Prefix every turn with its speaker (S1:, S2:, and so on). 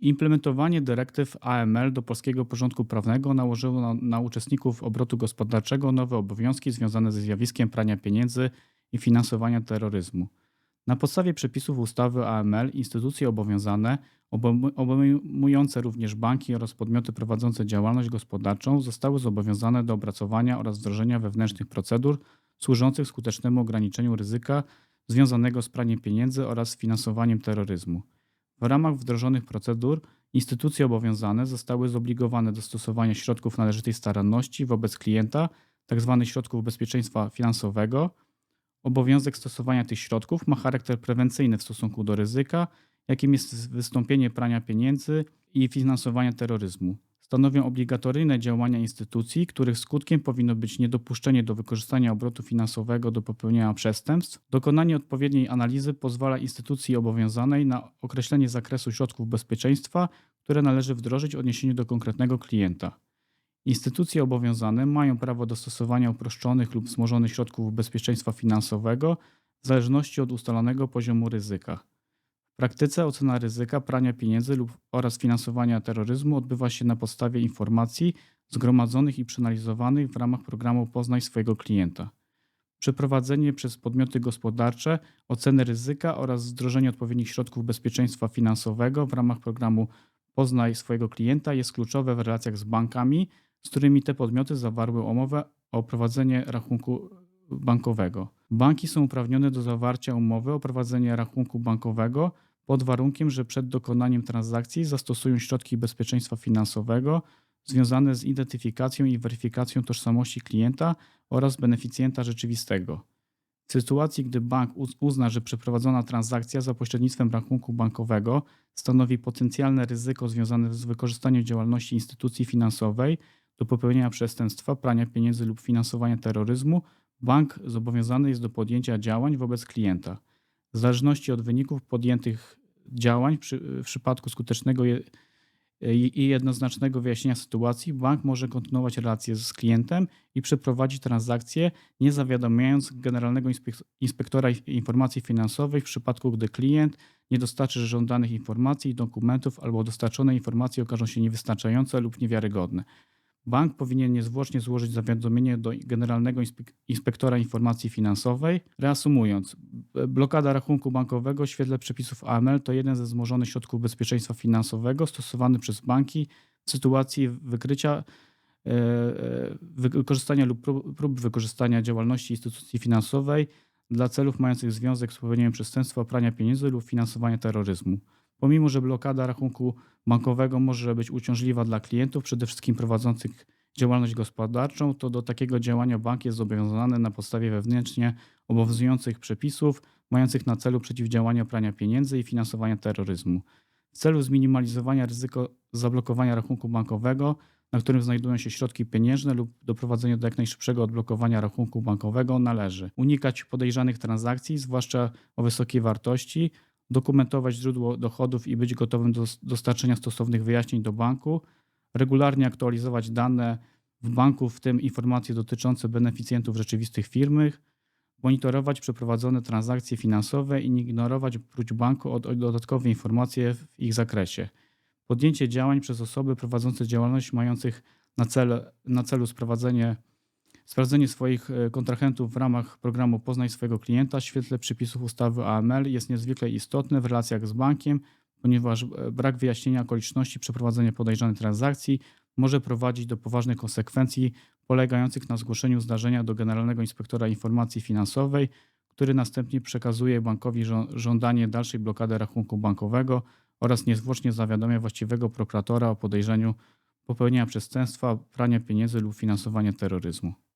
S1: Implementowanie dyrektyw AML do polskiego porządku prawnego nałożyło na, na uczestników obrotu gospodarczego nowe obowiązki związane ze zjawiskiem prania pieniędzy i finansowania terroryzmu. Na podstawie przepisów ustawy AML instytucje obowiązane, obejmu- obejmujące również banki oraz podmioty prowadzące działalność gospodarczą, zostały zobowiązane do opracowania oraz wdrożenia wewnętrznych procedur służących skutecznemu ograniczeniu ryzyka związanego z praniem pieniędzy oraz finansowaniem terroryzmu. W ramach wdrożonych procedur instytucje obowiązane zostały zobligowane do stosowania środków należytej staranności wobec klienta, tzw. środków bezpieczeństwa finansowego. Obowiązek stosowania tych środków ma charakter prewencyjny w stosunku do ryzyka, jakim jest wystąpienie prania pieniędzy i finansowania terroryzmu. Stanowią obligatoryjne działania instytucji, których skutkiem powinno być niedopuszczenie do wykorzystania obrotu finansowego do popełnienia przestępstw. Dokonanie odpowiedniej analizy pozwala instytucji obowiązanej na określenie zakresu środków bezpieczeństwa, które należy wdrożyć w odniesieniu do konkretnego klienta. Instytucje obowiązane mają prawo do stosowania uproszczonych lub wzmożonych środków bezpieczeństwa finansowego w zależności od ustalonego poziomu ryzyka. Praktyce ocena ryzyka prania pieniędzy lub oraz finansowania terroryzmu odbywa się na podstawie informacji zgromadzonych i przeanalizowanych w ramach programu Poznaj swojego klienta. Przeprowadzenie przez podmioty gospodarcze oceny ryzyka oraz wdrożenie odpowiednich środków bezpieczeństwa finansowego w ramach programu Poznaj swojego klienta jest kluczowe w relacjach z bankami, z którymi te podmioty zawarły umowę o prowadzenie rachunku bankowego. Banki są uprawnione do zawarcia umowy o prowadzenie rachunku bankowego pod warunkiem, że przed dokonaniem transakcji zastosują środki bezpieczeństwa finansowego związane z identyfikacją i weryfikacją tożsamości klienta oraz beneficjenta rzeczywistego. W sytuacji, gdy bank uz- uzna, że przeprowadzona transakcja za pośrednictwem rachunku bankowego stanowi potencjalne ryzyko związane z wykorzystaniem działalności instytucji finansowej do popełnienia przestępstwa, prania pieniędzy lub finansowania terroryzmu, bank zobowiązany jest do podjęcia działań wobec klienta. W zależności od wyników podjętych działań, przy, w przypadku skutecznego je, i jednoznacznego wyjaśnienia sytuacji, bank może kontynuować relacje z klientem i przeprowadzić transakcję, nie zawiadamiając Generalnego Inspek- Inspektora Informacji Finansowej w przypadku, gdy klient nie dostarczy żądanych informacji i dokumentów albo dostarczone informacje okażą się niewystarczające lub niewiarygodne. Bank powinien niezwłocznie złożyć zawiadomienie do Generalnego Inspek- Inspektora Informacji Finansowej. Reasumując, blokada rachunku bankowego w świetle przepisów AML to jeden ze wzmożonych środków bezpieczeństwa finansowego stosowany przez banki w sytuacji wykrycia, e, e, wykorzystania lub prób wykorzystania działalności instytucji finansowej dla celów mających związek z popełnieniem przestępstwa prania pieniędzy lub finansowania terroryzmu. Pomimo, że blokada rachunku bankowego może być uciążliwa dla klientów, przede wszystkim prowadzących działalność gospodarczą, to do takiego działania bank jest zobowiązany na podstawie wewnętrznie obowiązujących przepisów mających na celu przeciwdziałanie prania pieniędzy i finansowania terroryzmu. W celu zminimalizowania ryzyko zablokowania rachunku bankowego, na którym znajdują się środki pieniężne lub doprowadzenia do jak najszybszego odblokowania rachunku bankowego należy unikać podejrzanych transakcji, zwłaszcza o wysokiej wartości, dokumentować źródło dochodów i być gotowym do dostarczenia stosownych wyjaśnień do banku, regularnie aktualizować dane w banku, w tym informacje dotyczące beneficjentów rzeczywistych firmy, monitorować przeprowadzone transakcje finansowe i nie ignorować próśb banku o o dodatkowe informacje w ich zakresie. Podjęcie działań przez osoby prowadzące działalność mających na, cel, na celu sprowadzenie Sprawdzenie swoich e, kontrahentów w ramach programu Poznaj swojego klienta w świetle przepisów ustawy AML jest niezwykle istotne w relacjach z bankiem, ponieważ e, brak wyjaśnienia okoliczności przeprowadzenia podejrzanej transakcji może prowadzić do poważnych konsekwencji polegających na zgłoszeniu zdarzenia do Generalnego Inspektora Informacji Finansowej, który następnie przekazuje bankowi żądanie dalszej blokady rachunku bankowego oraz niezwłocznie zawiadamia właściwego prokuratora o podejrzeniu popełnienia przestępstwa, prania pieniędzy lub finansowania terroryzmu.